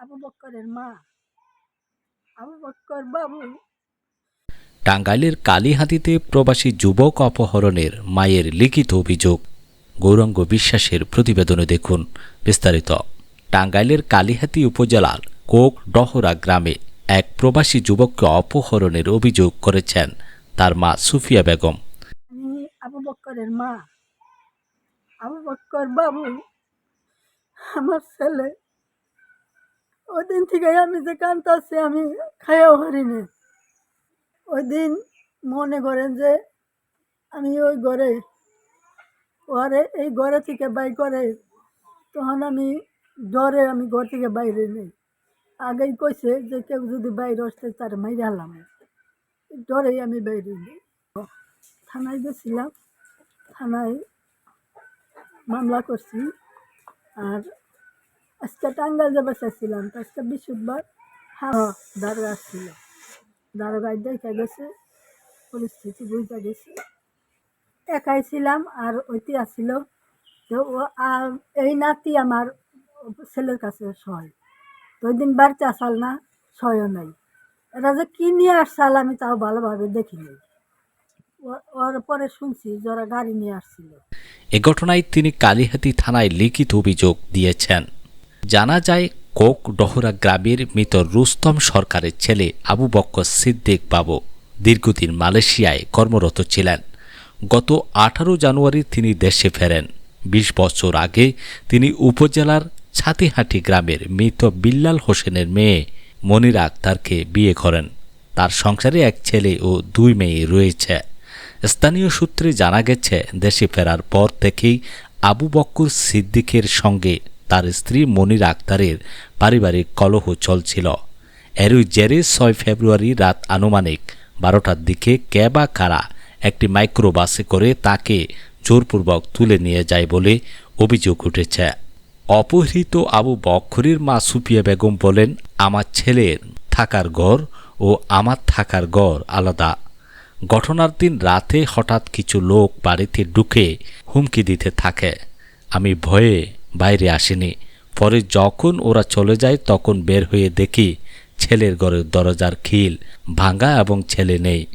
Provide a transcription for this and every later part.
আবু বক্করের মা। আবু বক্কর বাবু। টাঙ্গাইলের কালীহাতিতে প্রবাসী যুবক অপহরণের মায়ের লিখিত অভিযোগ। গৌরাঙ্গ বিশ্বাসের প্রতিবেদনে দেখুন বিস্তারিত। টাঙ্গাইলের কালীহাতি উপজেলার কোক ডহরা গ্রামে এক প্রবাসী যুবককে অপহরণের অভিযোগ করেছেন তার মা সুফিয়া বেগম। আমি আবু বক্করের মা। আবু বক্কর বাবু আমার ছেলে ওই দিন থেকে আমি যে কান্তাছি আমি খাইয়াও হারিনি ওই দিন মনে করেন যে আমি ওই ঘরে ওরে এই ঘরে থেকে বাই করে, তখন আমি ডরে আমি ঘর থেকে বাইরে নেই। আগেই কইছে যে কেউ যদি বাইরে আসতে তার মাইরে হালাম ডরেই আমি বাইরে নেই। থানায় গেছিলাম, থানায় মামলা করছি, আর আজকে টাঙ্গাল যাবার চাইছিলাম তো আজকে বৃহস্পতিবার হ্যাঁ দারোগা আসছিল। দারোগায় দেখা গেছে, পরিস্থিতি বুঝতে গেছে। একাই ছিলাম আর ওইটি আসছিল তো ও এই নাতি আমার ছেলের কাছে সয়। তো ওই দিন বাড়িতে আসাল না, সয়ও নাই। এরা যে কী নিয়ে আসছাল আমি তাও ভালোভাবে দেখিনি ওর পরে শুনছি যে ওরা গাড়ি নিয়ে আসছিল। এ ঘটনায় তিনি কালীহাতি থানায় লিখিত অভিযোগ দিয়েছেন। জানা যায়, কোক ডহরা গ্রামের মৃত রুস্তম সরকারের ছেলে আবু বক্কর সিদ্দিক বাবু দীর্ঘদিন মালয়েশিয়ায় কর্মরত ছিলেন। গত আঠারো জানুয়ারি তিনি দেশে ফেরেন। বিশ বছর আগে তিনি উপজেলার ছাতিহাটি গ্রামের মৃত বিল্লাল হোসেনের মেয়ে মনিরা আক্তারকে বিয়ে করেন। তার সংসারে এক ছেলে ও দুই মেয়ে রয়েছে। স্থানীয় সূত্রে জানা গেছে, দেশে ফেরার পর থেকেই আবু বক্কর সিদ্দিকের সঙ্গে তার স্ত্রী মনির আক্তারের পারিবারিক কলহ চলছিল। এরই জেরে ছয় ফেব্রুয়ারি রাত আনুমানিক বারোটার দিকে ক্যাবা কারা একটি মাইক্রোবাসে করে তাকে জোরপূর্বক তুলে নিয়ে যায় বলে অভিযোগ উঠেছে। অপহৃত আবু বক্করের মা সুপিয়া বেগম বলেন, আমার ছেলের থাকার ঘর ও আমার থাকার ঘর আলাদা। ঘটনার দিন রাতে হঠাৎ কিছু লোক বাড়িতে ঢুকে হুমকি দিতে থাকে। আমি ভয়ে বাইরে আসেনি। পরে যখন ওরা চলে যায়, তখন বের হয়ে দেখি ছেলের ঘরের দরজার খিল ভাঙা এবং ছেলে নেই।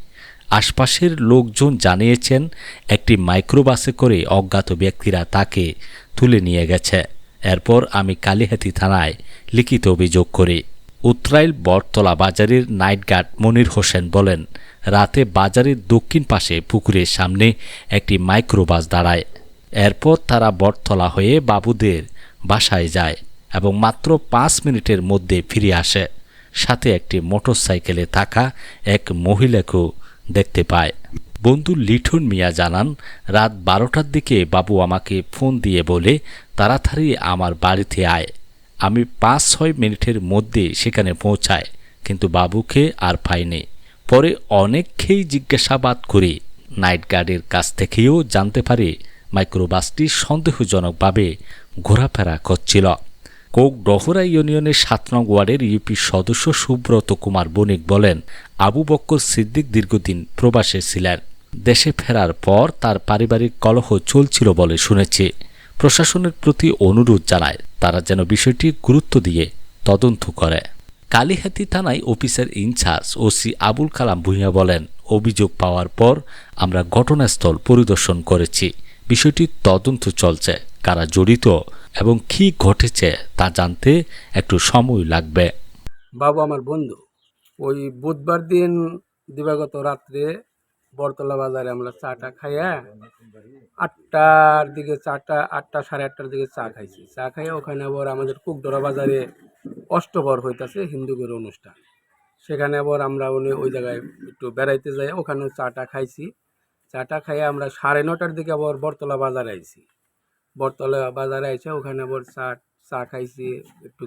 আশপাশের লোকজন জানিয়েছেন, একটি মাইক্রোবাসে করে অজ্ঞাত ব্যক্তিরা তাকে তুলে নিয়ে গেছে। এরপর আমি কালীহাতি থানায় লিখিত অভিযোগ করি। উত্রাইল বটতলা বাজারের নাইট গার্ড মনির হোসেন বলেন, রাতে বাজারের দক্ষিণ পাশে পুকুরের সামনে একটি মাইক্রোবাস দাঁড়ায়। এরপর তারা বটতলা হয়ে বাবুদের বাসায় যায় এবং মাত্র পাঁচ মিনিটের মধ্যে ফিরে আসে। সাথে একটি মোটরসাইকেলে থাকা এক মহিলাকেও দেখতে পায়। বন্ধু লিঠুন মিয়া জানান, রাত বারোটার দিকে বাবু আমাকে ফোন দিয়ে বলে, তাড়াতাড়ি আমার বাড়িতে আয়। আমি পাঁচ ছয় মিনিটের মধ্যে সেখানে পৌঁছায় কিন্তু বাবুকে আর পাইনি। পরে অনেককেই জিজ্ঞাসাবাদ করি, নাইট গার্ডের কাছ থেকেও জানতে পারি মাইক্রোবাসটি সন্দেহজনকভাবে ঘোরাফেরা করছিল। কোক ডহরা ইউনিয়নের সাত নং ওয়ার্ডের ইউপি সদস্য সুব্রত কুমার বণিক বলেন, আবু বক্কর সিদ্দিক দীর্ঘদিন প্রবাসে ছিলেন। দেশে ফেরার পর তার পারিবারিক কলহ চলছিল বলে শুনেছি। প্রশাসনের প্রতি অনুরোধ জানায়, তারা যেন বিষয়টি গুরুত্ব দিয়ে তদন্ত করে। কালীহাতি থানায় officer in charge OC Abul Kalam Bhuiyan বলেন, অভিযোগ পাওয়ার পর আমরা ঘটনাস্থল পরিদর্শন করেছি। বিষয়টি তদন্ত চলছে, কারা জড়িত এবং কী ঘটেছে তা জানতে একটু সময় লাগবে। বাবু, আমার বন্ধু, ওই বুধবার দিন দিবাগত রাত্রে বরতলা বাজারে আমরা চাটা খাইয়া আটটার দিকে চাটা, আটটা সাড়ে আটটার দিকে চা খাইছি। চা খাইয়া ওখানে আবার আমাদের কুকডোরা বাজারে অষ্টবর হইতাছে হিন্দুদের অনুষ্ঠান। সেখানে আবার আমরা উনি ওই জায়গায় একটু বেড়াইতে যাই ওখানেও চাটা খাইছি। চাটা খাইয়া আমরা সাড়ে নটার দিকে আবার বরতলা বাজারে আইছি। বরতলা বাজারে আইসে ওখানে আবার চা চা খাইছি একটু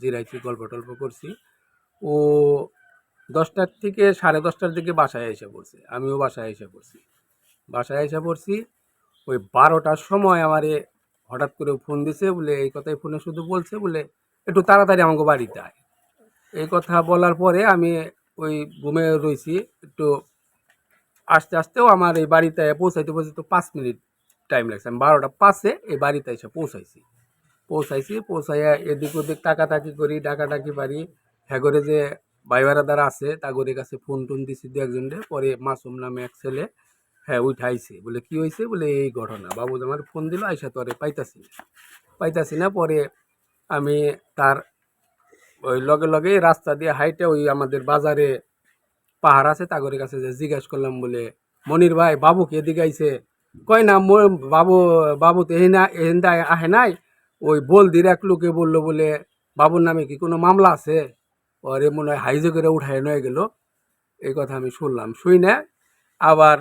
জিরাইছি, গল্প টল্প করছি। ও দশটার থেকে সাড়ে দশটার দিকে বাসায় এসে পড়ছে, আমিও বাসায় এসে পড়ছি। বাসায় এসে পড়ছি, ওই বারোটার সময় আমারে হঠাৎ করে ফোন দিছে, বলে এই কথাই ফোনে শুধু বলছে, বলে একটু তাড়াতাড়ি আমাকে বাড়িতে আয়। এই কথা বলার পরে আমি ওই ঘুমে রয়েছি একটু আস্তে আস্তেও আমার এই বাড়িতে পৌঁছাইতে পৌঁছাইতে পাঁচ মিনিট টাইম লাগছে। আমি বারোটা পাঁচে এই বাড়িতে এসে পৌঁছাইছি। পৌঁছাইছি, পৌঁছাইয়া এদিক ওদিক টাকাটাকি করি ডাকাটাকি পারি হ্যাঁ করে যে ভাইবারাদার আছে তাগরের কাছে ফোন টোন দিছি দু একজনরে পরে মাসুম নামে এক ছেলে হ্যাঁ উঠাইছে। বলে, কি হয়েছে বলে, এই ঘটনা। বাবু আমার ফোন দিল, আইসা তো আরে পাইতাছি না। পাইতাছি না, পরে আমি তার ওই লগে লগে রাস্তা দিয়ে হাইটে ওই আমাদের বাজারে পাহাড় আছে, তাগরের কাছে যে জিজ্ঞাসা করলাম বলে, মনির ভাই, বাবু কে এদিকে আইছে? কয়, না বাবু বাবু তো এহিনা এহিন্দা আহে নাই। ওই বল দির এক লোকে বলল বলে, বাবুর নামে কি কোনো মামলা আছে? ওরে মনে হয় হাইজে করে উঠায় নয়ে গেল। এই কথা আমি শুনলাম। শুই না, আবার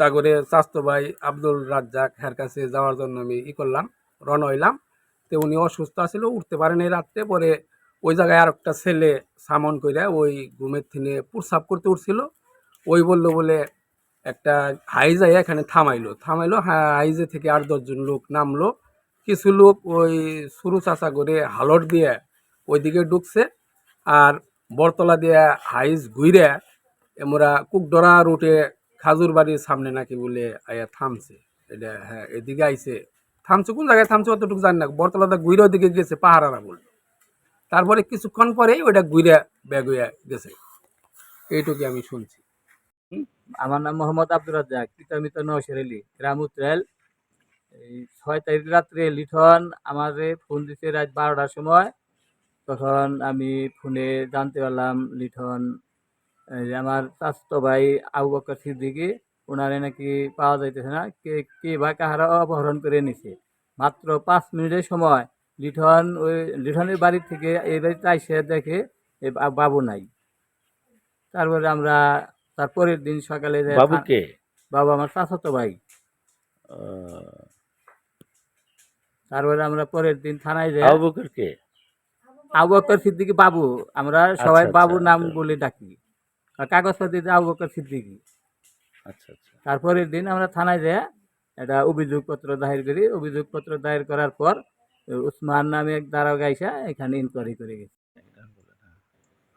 তা করে স্বাস্থ্য ভাই আব্দুল রাজ্জাক হের কাছে যাওয়ার জন্য আমি ই করলাম, রওনা হইলাম। তো উনি অসুস্থ আছিল, উঠতে পারেন এই রাত্রে। পরে ওই জায়গায় আর একটা ছেলে সামন করে ওই ঘুমের থিনে প্রসাব করতে উঠছিল। ওই বলল বলে একটা হাইজা এখানে থামাইলো। থামাইলো হ্যাঁ হাইজে থেকে আট দশজন লোক নামলো। কিছু লোক ওই সুরু চাষা করে হালট দিয়ে ওইদিকে ঢুকছে আর বরতলা দিয়ে হাইজ ঘুরে এমরা কুকডরা রুটে খাজুর বাড়ির সামনে নাকি বলে আয়া থামছে। এটা হ্যাঁ এদিকে আইছে। থামছে, কোন জায়গায় থামছে অতটুকু জানি না। বরতলাটা ঘুরে ওদিকে গেছে পাহাড়ারা বলে তারপরে কিছুক্ষণ পরেই ওইটা ঘুরে ব্যাগ হয়ে গেছে। এইটুকু আমি শুনছি। আমার নাম মোহাম্মদ আব্দুর রাজ্জাক পিতামিত নৌশেরেলি গ্রাম উত্তরাল এই ছয় তারিখ রাত্রে লিঠন আমারে ফোন দিছে রাত বারোটার সময়। তখন আমি ফোনে জানতে পারলাম লিঠন আমার স্বাস্থ্য ভাই আবু বকর সিদ্দিকি ওনারে নাকি পাওয়া যাইতেছে না। কে কে বা কাহারা অপহরণ করে নিছে। মাত্র পাঁচ মিনিটের সময় লিঠন ওই লিঠনের বাড়ি থেকে এই বাড়িতে আইসে দেখে বাবু নাই। তারপরে আমরা তারপরের দিন সকালে যে বাবু আমার চাচাতো ভাই। তারপরে আমরা পরের দিন থানায় যাই আবু বকর কে? সিদ্দিকি বাবু। আমরা সবাই আচ্ছা, বাবুর নাম আচ্ছা। বলে ডাকি। আর কাগজপাতিতে আবু বকর সিদ্দিকি। আচ্ছা আচ্ছা। তারপরের দিন আমরা থানায় যাই একটা অভিযোগপত্র দায়ের করি। অভিযোগপত্র দায়ের করার পর উসমান নামে এক দারোগা আইসা এখানে ইনকোয়ারি করে গেছে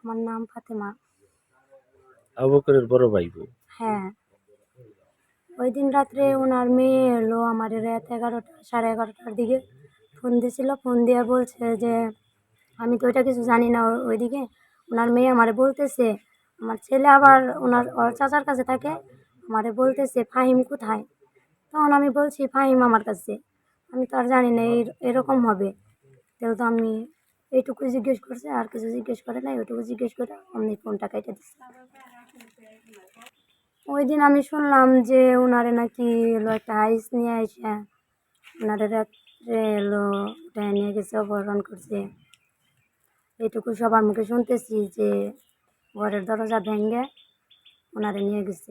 আমার নাম ফাতেমা আবু বকরের বড় ভাই বউ হ্যাঁ ওই দিন রাত্রে ওনার মেয়ে এলো আমার রাত এগারোটা সাড়ে এগারোটার দিকে ফোন দিয়েছিল ফোন দিয়ে বলছে যে আমি তো ওইটা কিছু জানি না ও- ওইদিকে। ওনার মেয়ে আমারে বলতেছে আমার ছেলে আবার ওনার ওর চাচার কাছে থাকে। আমারে বলতেছে ফাহিম কোথায়? তখন আমি বলছি ফাহিম আমার কাছে। আমি তো আর জানি না এরকম হবে। যেহেতু আমি এইটুকু জিজ্ঞেস করছে, আর কিছু জিজ্ঞেস করে নাই, ওইটুকু জিজ্ঞেস করে অমনি ফোনটা কেটে দিচ্ছে ওই দিন আমি শুনলাম যে ওনারে নাকি এলো একটা আইস নিয়ে আসে ওনারে রাত্রে এলো উঠায় নিয়ে গেছে, অপহরণ করছে। এইটুকু সবার মুখে শুনতেছি যে ঘরের দরজা ভেঙে ওনারে নিয়ে গেছে।